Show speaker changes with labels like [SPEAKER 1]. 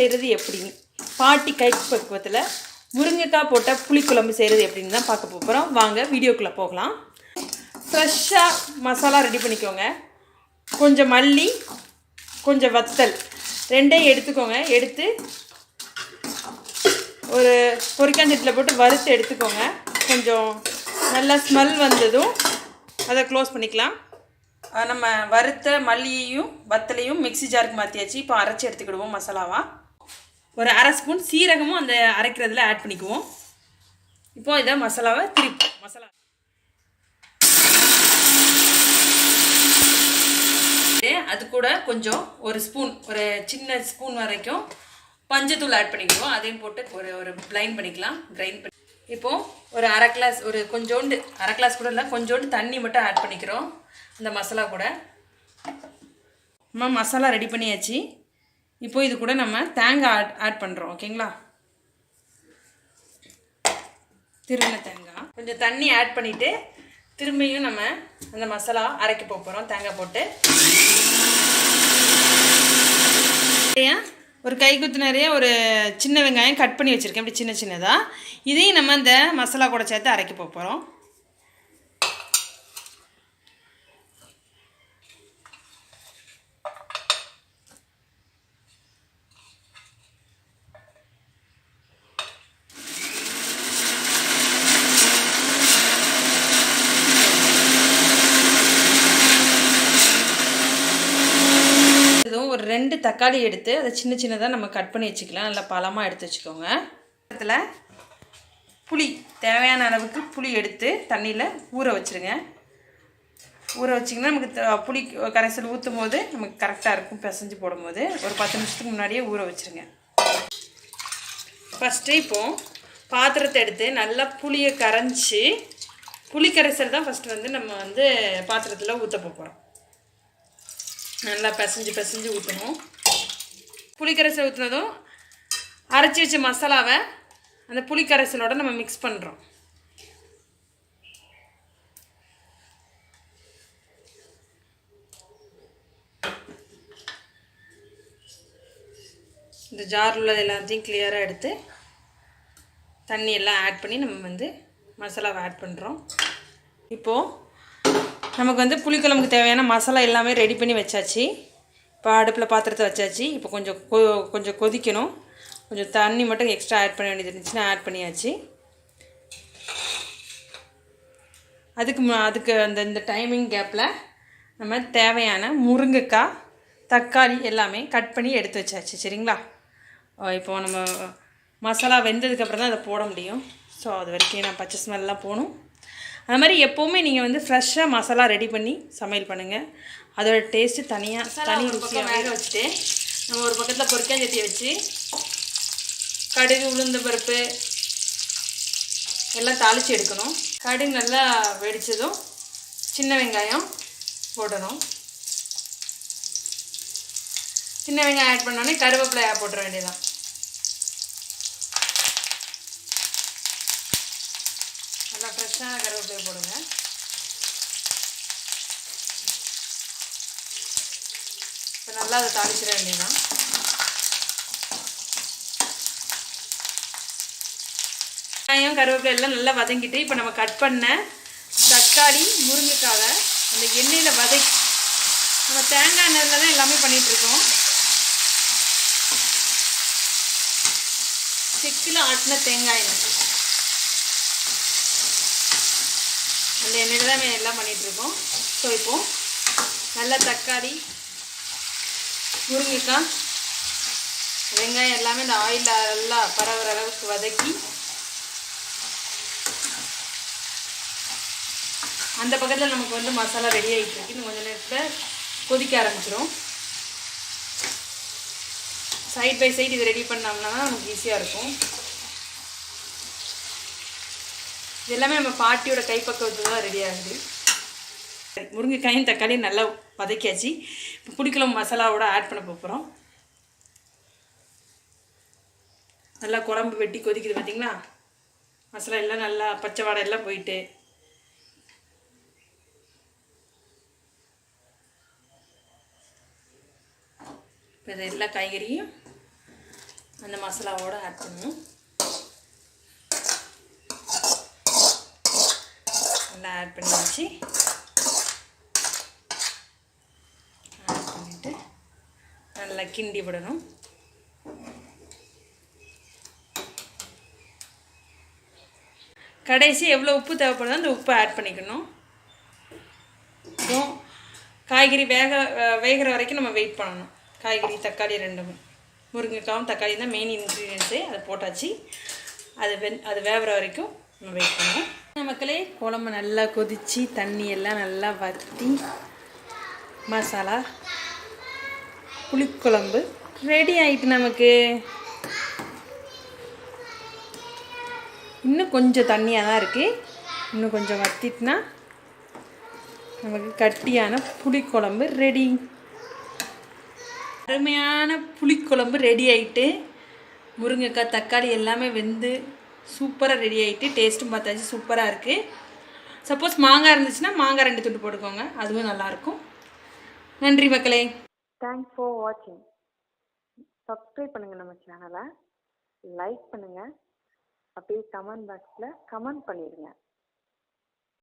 [SPEAKER 1] செய்கிறது எப்படின்னு. பாட்டி கை பக்குவத்தில் முருங்கைக்காய் போட்ட புளிக்குழம்பு செய்கிறது எப்படின்னு தான் பார்க்க போகிறோம் வாங்க வீடியோக்குள்ளே போகலாம். ஃப்ரெஷ்ஷாக மசாலா ரெடி பண்ணிக்கோங்க. கொஞ்சம் மல்லி கொஞ்சம் வத்தல் ரெண்டையும் எடுத்துக்கோங்க. எடுத்து ஒரு பொரிக்காஞ்சட்டில் போட்டு வறுத்து எடுத்துக்கோங்க. கொஞ்சம் நல்லா ஸ்மெல் வந்ததும் அதை க்ளோஸ் பண்ணிக்கலாம். நம்ம வறுத்த மல்லியையும் வத்தலையும் மிக்ஸி ஜாருக்கு மாற்றியாச்சு இப்போ அரைச்சி எடுத்துக்கிடுவோம் மசாலாவாக ஒரு அரை ஸ்பூன் சீரகமும் அந்த அரைக்கிறதுல ஆட் பண்ணிக்குவோம். இப்போ இதை மசாலாவை திருப்பி மசாலா அது கூட கொஞ்சம் ஒரு ஸ்பூன் ஒரு சின்ன ஸ்பூன் வரைக்கும் பஞ்சத்தூள் ஆட் பண்ணிக்குவோம். அதையும் போட்டு ஒரு ஒரு பிளைன் பண்ணிக்கலாம். கிரைண்ட் பண்ணி இப்போ ஒரு அரை கிளாஸ் ஒரு கொஞ்சோண்டு அரை கிளாஸ் கூட இல்லை கொஞ்சோண்டு தண்ணி மட்டும் ஆட் பண்ணிக்கிறோம். அந்த மசாலா கூட. நம்ம மசாலா ரெடி பண்ணியாச்சு. இப்போ இது கூட நம்ம தேங்காய் ஆட் ஆட் பண்ணுறோம் ஓகேங்களா திருவின தேங்காய் கொஞ்சம் தண்ணி ஆட் பண்ணிவிட்டு திரும்பியும் நம்ம அந்த மசாலா அரைக்க போகிறோம் தேங்காய் போட்டு. ஒரு கைக்குத்து நிறைய ஒரு சின்ன வெங்காயம் கட் பண்ணி வச்சுருக்கேன் இப்படி சின்ன சின்னதாக இதையும் நம்ம இந்த மசாலா கூட சேர்த்து அரைக்க போகிறோம் ஒரு ரெண்டு தக்காளி எடுத்து அதை சின்ன சின்னதாக நம்ம கட் பண்ணி வச்சுக்கலாம். நல்லா பழமாக எடுத்து வச்சுக்கோங்க. இடத்துல புளி தேவையான அளவுக்கு புளி எடுத்து தண்ணியில் ஊற வச்சுருங்க. ஊற வச்சிங்கன்னா நமக்கு புளி கரைசல் ஊற்றும் போது நமக்கு கரெக்டாக இருக்கும் பிசைஞ்சு போடும்போது. ஒரு பத்து நிமிஷத்துக்கு முன்னாடியே ஊற வச்சுருங்க. ஃபஸ்ட்டு இப்போது பாத்திரத்தை எடுத்து நல்லா புளியை கரைஞ்சி புளி கரைசல் தான் ஃபஸ்ட்டு வந்து நம்ம வந்து பாத்திரத்தில் ஊற்ற போகிறோம் நல்லா பிசைஞ்சு பிசைஞ்சு ஊற்றணும் புளிக்கரைசல் ஊற்றினதும் அரைச்சி வச்ச மசாலாவை அந்த புளிக்கரைசலோட நம்ம மிக்ஸ் பண்ணுறோம் இந்த ஜார் உள்ளது எல்லாத்தையும் கிளியராக எடுத்து தண்ணி எல்லாம் ஆட் பண்ணி நம்ம வந்து மசாலாவை ஆட் பண்ணுறோம் இப்போது நமக்கு வந்து புளிக்குழம்புக்கு தேவையான மசாலா எல்லாமே ரெடி பண்ணி வச்சாச்சு. இப்போ அடுப்பில் பாத்திரத்தை வச்சாச்சு. இப்போ கொஞ்சம் கொ கொஞ்சம் கொதிக்கணும். கொஞ்சம் தண்ணி மட்டும் எக்ஸ்ட்ரா ஆட் பண்ண வேண்டியது இருந்துச்சுன்னா ஆட் பண்ணியாச்சு. அதுக்கு அதுக்கு அந்த இந்த டைமிங் கேப்பில் நம்ம தேவையான முருங்கைக்காய் தக்காளி எல்லாமே கட் பண்ணி எடுத்து வச்சாச்சு. சரிங்களா? அஹ் இப்போ நம்ம மசாலா வெந்ததுக்கப்புறம் தான் அதை போட முடியும். ஸோ அது வரைக்கும் நான் பச்சை ஸ்மெல்லாம் போகணும். அது மாதிரி எப்போவுமே நீங்கள் வந்து ஃப்ரெஷ்ஷாக மசாலா ரெடி பண்ணி சமையல் பண்ணுங்கள் அதோட டேஸ்ட்டு தனியாக தனி ருசியாக வேக வச்சுட்டு நம்ம ஒரு பக்கத்தில் பொரிக்காஞ்சட்டி வச்சு கடுகு உளுந்த பருப்பு எல்லாம் தாளித்து எடுக்கணும். கடுகு நல்லா வெடித்ததும் சின்ன வெங்காயம் போடணும். சின்ன வெங்காயம் ஆட் பண்ணோடனே கருவேப்பிலை போட்டுற வேண்டியதான் நல்லா ஃப்ரெஷ்ஷான கருவேப்பிலையை போடுங்க. இப்போ நல்லா அதை தாளிச்சிட வேண்டியதான் வெங்காயம் கருவேப்பிலை எல்லாம் நல்லா வதங்கிட்டு இப்போ நம்ம கட் பண்ண தக்காளி முருங்கைக்காவை அந்த எண்ணெயில் வதக்கி நம்ம தேங்காய் எண்ணெயில் தான் எல்லாமே பண்ணிகிட்ருக்கோம் செக்கில் ஆட்டின தேங்காய் எண்ணெய். அந்த எண்ணெயில் தான் எல்லாம் பண்ணிகிட்ருக்கோம் இருக்கோம் ஸோ இப்போ நல்லா தக்காளி முருங்கைக்காய் வெங்காயம் எல்லாமே இந்த ஆயிலில் நல்லா பரவுற அளவுக்கு வதக்கி அந்த பக்கத்தில் நமக்கு வந்து மசாலா ரெடி ஆகிட்டு இருக்கு. இன்னும் கொஞ்ச நேரத்தில் கொதிக்க ஆரம்பிச்சிடும் சைட் பை சைடு இது ரெடி பண்ணோம்னா தான் நமக்கு ஈஸியாக இருக்கும். இது எல்லாமே நம்ம பாட்டியோட கைப்பக்குவத்தில் தான் ரெடி ஆகுது. முருங்கைக்காயும் தக்காளியும் நல்லா வதக்கியாச்சு. இப்போ புளிக்குழம்பு மசாலாவோட ஆட் பண்ண போகிறோம் நல்லா குழம்பு வெட்டி கொதிக்குது பார்த்தீங்களா மசாலா எல்லாம் நல்லா பச்சை வாடை எல்லாம் போயிட்டு. இப்போ இது எல்லா காய்கறியும் அந்த மசாலாவோட ஆட் பண்ணணும் நல்லா ஆட் பண்ணியாச்சு ஆட் பண்ணிவிட்டு நல்லா கிண்டி விடணும். கடைசி எவ்வளோ உப்பு தேவைப்படுதோ அந்த உப்பை ஆட் பண்ணிக்கணும். அப்புறம் காய்கறி வேக வேகிற வரைக்கும் நம்ம வெயிட் பண்ணணும். காய்கறி தக்காளி ரெண்டுமே. முருங்கைக்காவும் தக்காளி தான் மெயின் இன்க்ரீடியன்ஸு அதை போட்டாச்சு. அது வெந் அது வேகிற வரைக்கும் நம்ம வெயிட் பண்ணணும். மக்களே குழம்பு நல்லா கொதித்து தண்ணி எல்லாம் நல்லா வற்றி மசாலா புளிக்குழம்பு ரெடி ஆயிட்டு நமக்கு. இன்னும் கொஞ்சம் தண்ணியாக தான் இருக்குது இன்னும் கொஞ்சம் வத்திட்டுனா நமக்கு கட்டியான புளிக்குழம்பு ரெடி அருமையான புளிக்குழம்பு ரெடி ஆயிட்டு முருங்கைக்காய் தக்காளி எல்லாமே வெந்து சூப்பராக ரெடி ஆகிட்டு டேஸ்ட்டும் பார்த்தாச்சு சூப்பராக இருக்குது சப்போஸ் மாங்காய் இருந்துச்சுன்னா மாங்காய் ரெண்டு துண்டு போட்டுக்கோங்க. அதுவும் நல்லாயிருக்கும். நன்றி மக்களே.
[SPEAKER 2] தேங்க்ஸ் ஃபார் வாட்சிங் சப்ஸ்கிரைப் பண்ணுங்கள் நம்ம சேனலை லைக் பண்ணுங்கள் அப்படியே கமெண்ட் பாக்ஸில் கமெண்ட் பண்ணிடுங்க.